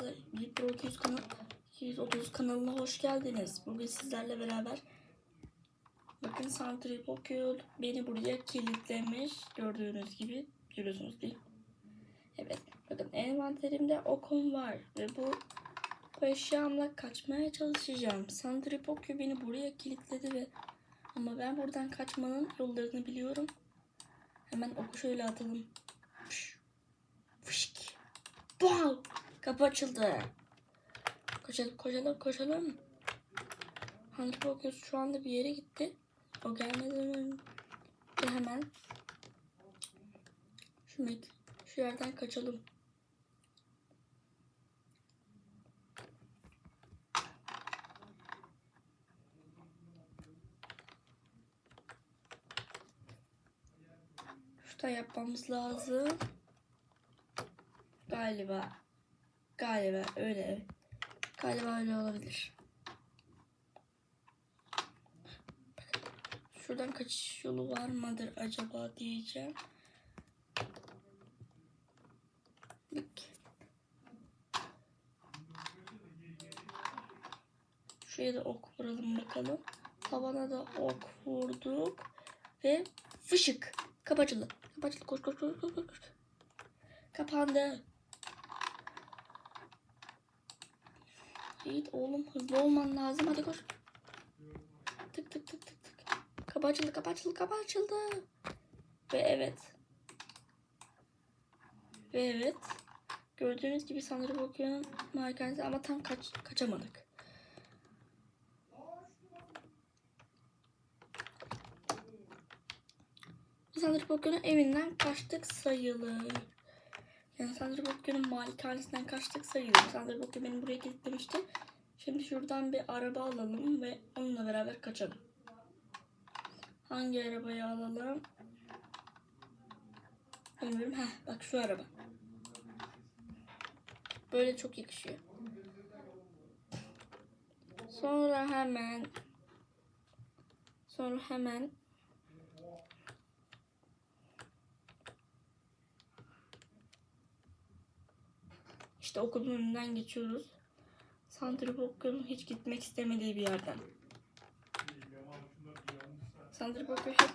arkadaşlar Pro 200 kanal 230 kanalına hoş geldiniz. Bugün sizlerle beraber bakın Santripokül beni buraya kilitlemiş. Gördüğünüz gibi görüyorsunuz değil? Evet. Bakın envanterimde okum var ve bu bu eşyamla kaçmaya çalışacağım. Santripokül beni buraya kilitledi ve ama ben buradan kaçmanın yollarını biliyorum. Hemen oku şöyle atalım. Fış. Fışk. Wow! Kapı açıldı. Koşalım, koşalım, koşalım. Hangi bakıyoruz? Şu anda bir yere gitti. O gelmeden önce hemen şu, mek- şu yerden kaçalım. Şurada yapmamız lazım. Galiba. Galiba öyle. Galiba öyle olabilir. Şuradan kaçış yolu var mıdır acaba diyeceğim. Şuraya da ok vuralım bakalım. Tavana da ok vurduk. Ve fışık. Kapı açıldı. Koş koş koş koş koş. Kapandı. Yiğit oğlum hızlı olman lazım. Hadi koş. Tık tık tık tık tık. Kapı açıldı, kapı açıldı, kapı açıldı. Ve evet. Ve evet. Gördüğünüz gibi sanırım okuyanın malikanesi ama tam kaç, kaçamadık. Sandra Bokyo'nun evinden kaçtık sayılır. Yani Sandra Bokyo'nun malikanesinden kaçtık sayılır. Sandra Bokyo beni buraya kilitlemişti. Şimdi şuradan bir araba alalım ve onunla beraber kaçalım. Hangi arabayı alalım? Bilmiyorum. Heh, bak şu araba. Böyle çok yakışıyor. Sonra hemen sonra hemen İşte okulun önünden geçiyoruz. Santripokyo'nun hiç gitmek istemediği bir yerden. Santripokyo hep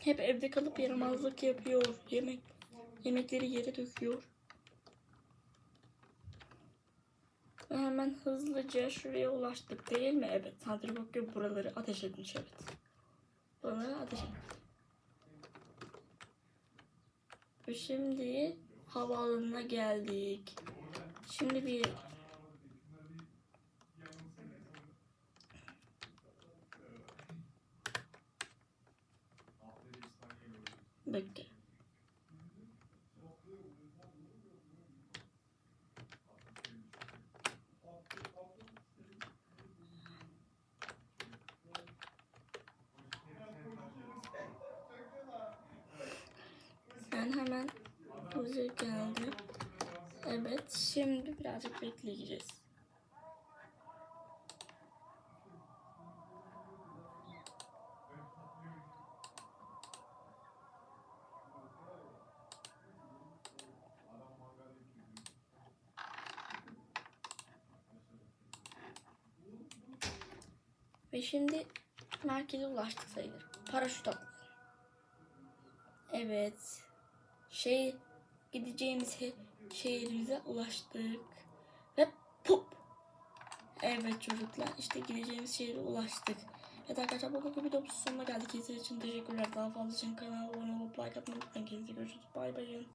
hep evde kalıp yaramazlık yapıyor. Yemek yemekleri yere döküyor. Ve hemen hızlıca şuraya ulaştık değil mi? Evet. Santripokyo buraları ateş etmiş evet. Buraları ateş etmiş. Ve şimdi havaalanına geldik. Şimdi bir Bekle. Ben hemen hızlı geldim. Evet, şimdi birazcık bekleyeceğiz. Ve şimdi merkeze ulaştık sayılır. Paraşüt atlayalım. Evet. Şey gideceğimiz şehrimize ulaştık. Ve pop. Evet çocuklar işte gideceğimiz şehre ulaştık. Evet arkadaşlar bu videomuzun sonuna geldik. İzlediğiniz için teşekkürler. Daha fazla için kanala abone olup like atmayı unutmayın. Kendinize görüşürüz. Bay bay.